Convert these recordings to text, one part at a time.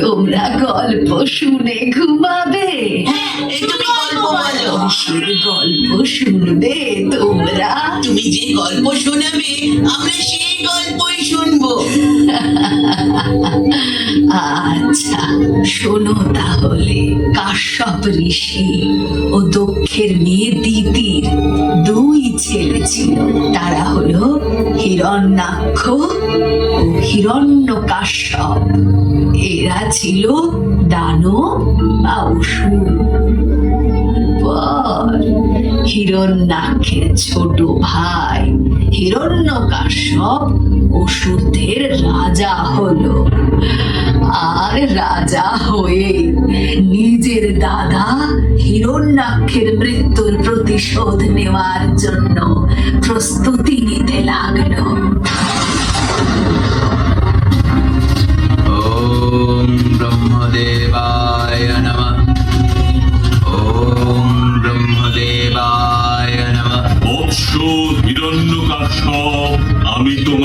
তোমরা গল্প শুনে ঘুমাবে। হ্যাঁ তুমি গল্প গল্প শুনবে তোমরা। তুমি যে গল্প শোনাবে, আমরা সেই গল্পই শুনব। আচ্ছা শোনো তাহলে, কাশ্যপ ঋষি ও দক্ষের মেয়ে দিদির দুই ছেলে ছিল। তারা হলো হিরণ্যাক্ষ ও হিরণ্য কাশ্যপ এরা ছিল দানব বা অসুর। পর হিরণ্যাক্ষের ছোট ভাই হিরণ্য কাশ্যপ অসুরদের রাজা হলো। আর রাজা হয়ে নিজের দাদা হিরণ্যাক্ষের মৃত্যুর প্রতিশোধ নেওয়ার জন্য প্রস্তুতি নিতে লাগল।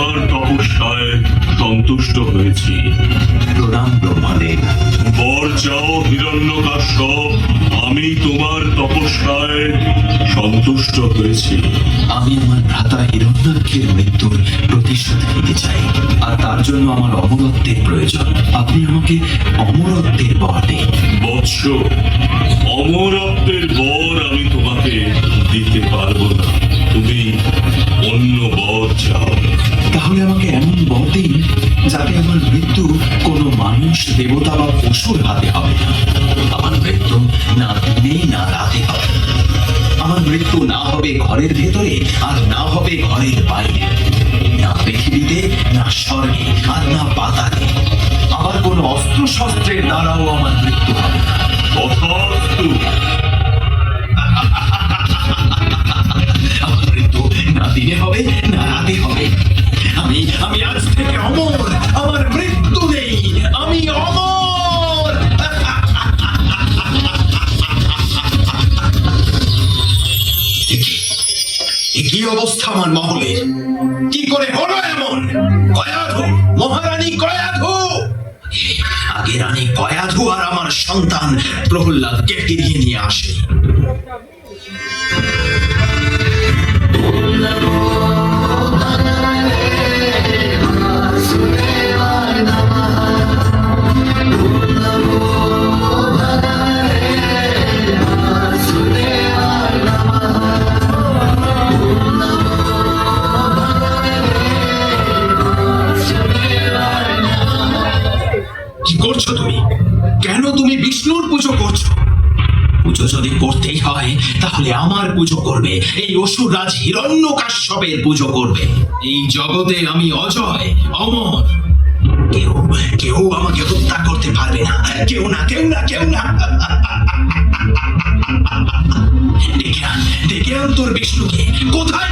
তোমার তপস্যায় সন্তুষ্ট হয়েছি। প্রণাম ব্রহ্মদেব বর চাও হিরণ্য আমি তোমার তপস্যায় সন্তুষ্ট হয়েছি। আমি আমার ভ্রাতা হিরণ্যাক্ষের মৃত্যুর প্রতিশোধ নিতে চাই আর তার জন্য আমার অমরত্বের প্রয়োজন। আপনি আমাকে অমরত্বের বর দিন। বৎস অমরত্বের বর মৃত্যু কোনো মানুষ, দেবতা বা পশুর হাতে হবে। না আমার মৃত্যু না দিনে, না রাতে হবে। আমার মৃত্যু না হবে ঘরের ভেতরে, আর না হবে ঘরের বাইরে। না পৃথিবীতে, না স্বর্গে, আর না পাতালে। আমার কোনো অস্ত্র শস্ত্রের দ্বারাও আমার মৃত্যু হবে না। কি অবস্থা আমার মহলের। কি করে হলো এমন? কয়াধু, মহারানী কয়াধু! আগে রানী কয়াধু আর আমার সন্তান প্রহ্লাদকে ফিরিয়ে নিয়ে আসে। করছ তুমি? কেন তুমি বিষ্ণুর পুজো করছ? পুজো যদি করতেই হয়, তাহলে আমার পুজো করবে। এই অসুর রাজ হিরণ্য কাশ্যপের পুজো করবে। এই জগতে আমি অজয়, অমর। কেউ কেউ আমাকে হত্যা করতে পারবে না। কেউ না কেউ না কেউ না। ডেকে আন ডেকে আন তোর বিষ্ণুকে কোথায়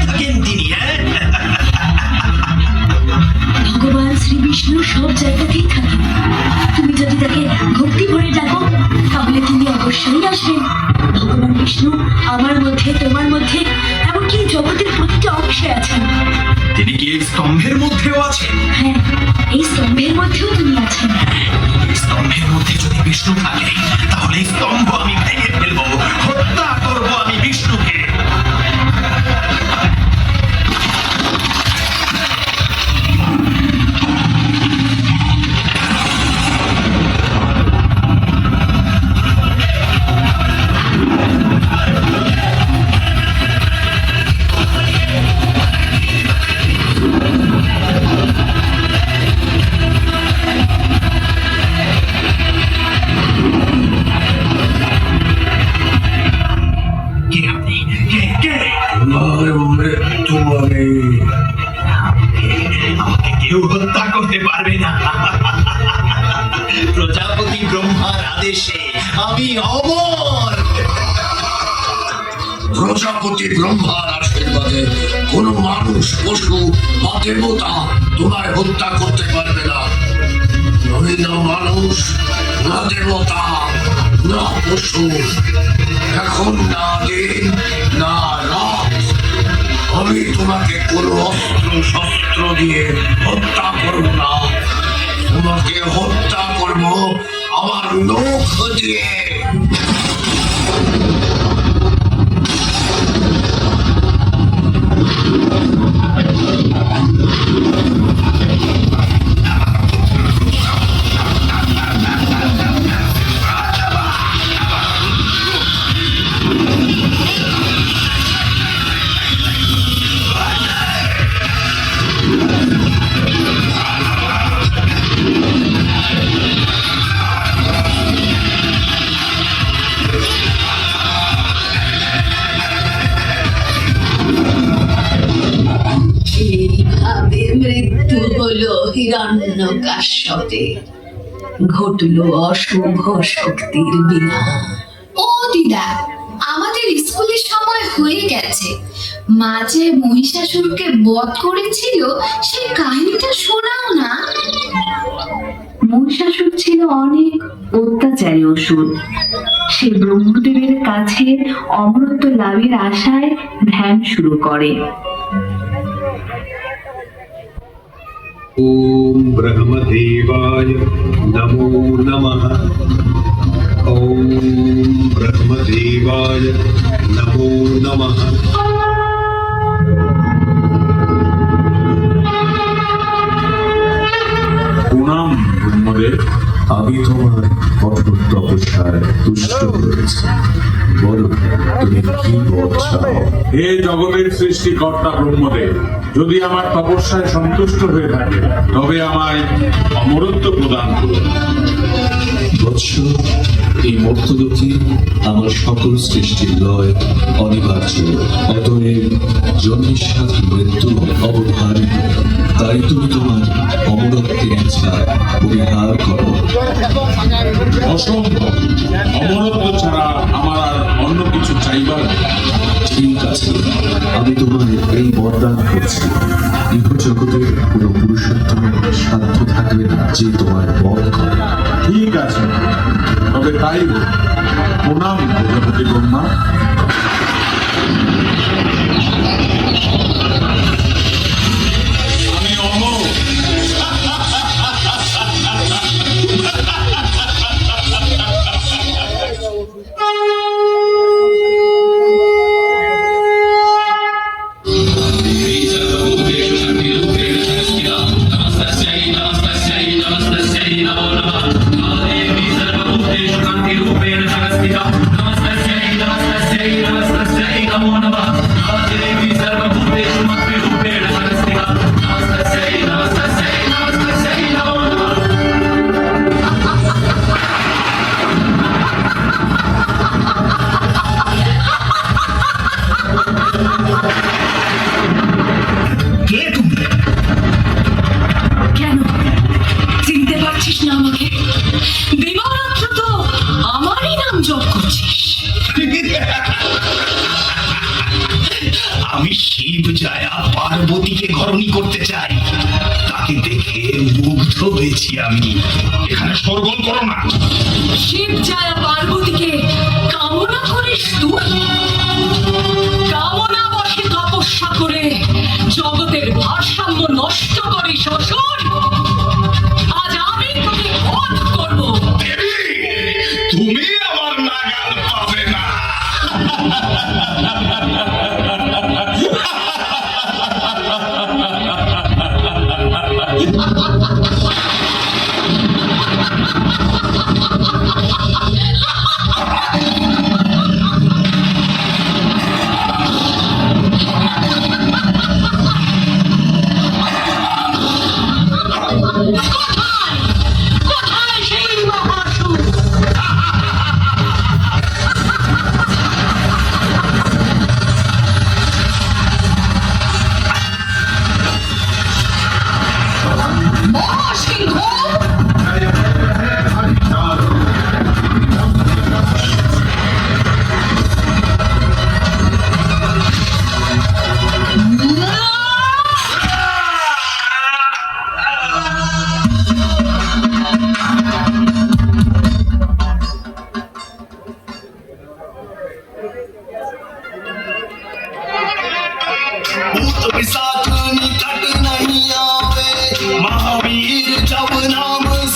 স্তম্ভের মধ্যেও আছেন হ্যাঁ এই স্তম্ভের মধ্যেও তিনি আছেন স্তম্ভের মধ্যে যদি বিষ্ণু থাকে তাহলে স্তম্ভ প্রজাপতি ব্রহ্মার আশীর্বাদে কোন মানুষ, পশু, বা দেবতা তোমায় হত্যা করতে পারবে না। আমি না মানুষ, না দেবতা, না পশু, এখন না দিন, না রাত। আমি তোমাকে কোনো অস্ত্র, শস্ত্র দিয়ে হত্যা করব না। তোমাকে হত্যা করব আমার নখ দিয়ে। হিরণ্য কাশ্যপের ঘটলো অশুভ শক্তির বিনা। ও দিদা আমাদের স্কুলের সময় হয়ে গেছে। মা যে মহিষাসুরকে বধ করেছিল সেই কাহিনীটা শোনাও না। মহিষাসুর ছিল অনেক অত্যাচারী অসুর। সে ব্রহ্মদেবের কাছে অমরত্ব লাভের আশায় ধ্যান শুরু করে। ॐ ब्रह्मदेवाय नमो नमः ॐ ब्रह्मदेवाय नमो नमः প্রণাম ব্রহ্মদেব আমি তোমার কঠোর তপস্যায় তুষ্ট হয়েছি বলো হে জগতের সৃষ্টিকর্তা ব্রহ্মদেব, যদি আমার তপস্যায় সন্তুষ্ট হয়ে থাকে, তবে আমায় অমরত্ব প্রদান করুন। এই মর্তলোকে আমার সকল সৃষ্টির লয়, অনিবার্য। অতএব জন্মের সাথে মৃত্যু অবধারিত। তাই তুমি তোমার অমরত্বের ইচ্ছা পরিহার করো। অসম্ভব। অমরত্ব ছাড়া আমার অন্য কিছু চাইবার ঠিক আছে। আমি তোমার এই বরদান করছি। ইহ জগতের কোনো পুরুষোত্তমের সাধ্য থাকবে না যে তোমার বধ ঠিক আছে। তাই। প্রণাম প্রজাপতি ব্রহ্মা পার্বতীকে ঘরণী করতে চাই। তাকে দেখে মুগ্ধ হয়েছি আমি। এখানে সরগোল করো না। শিব যারা পার্বতীকে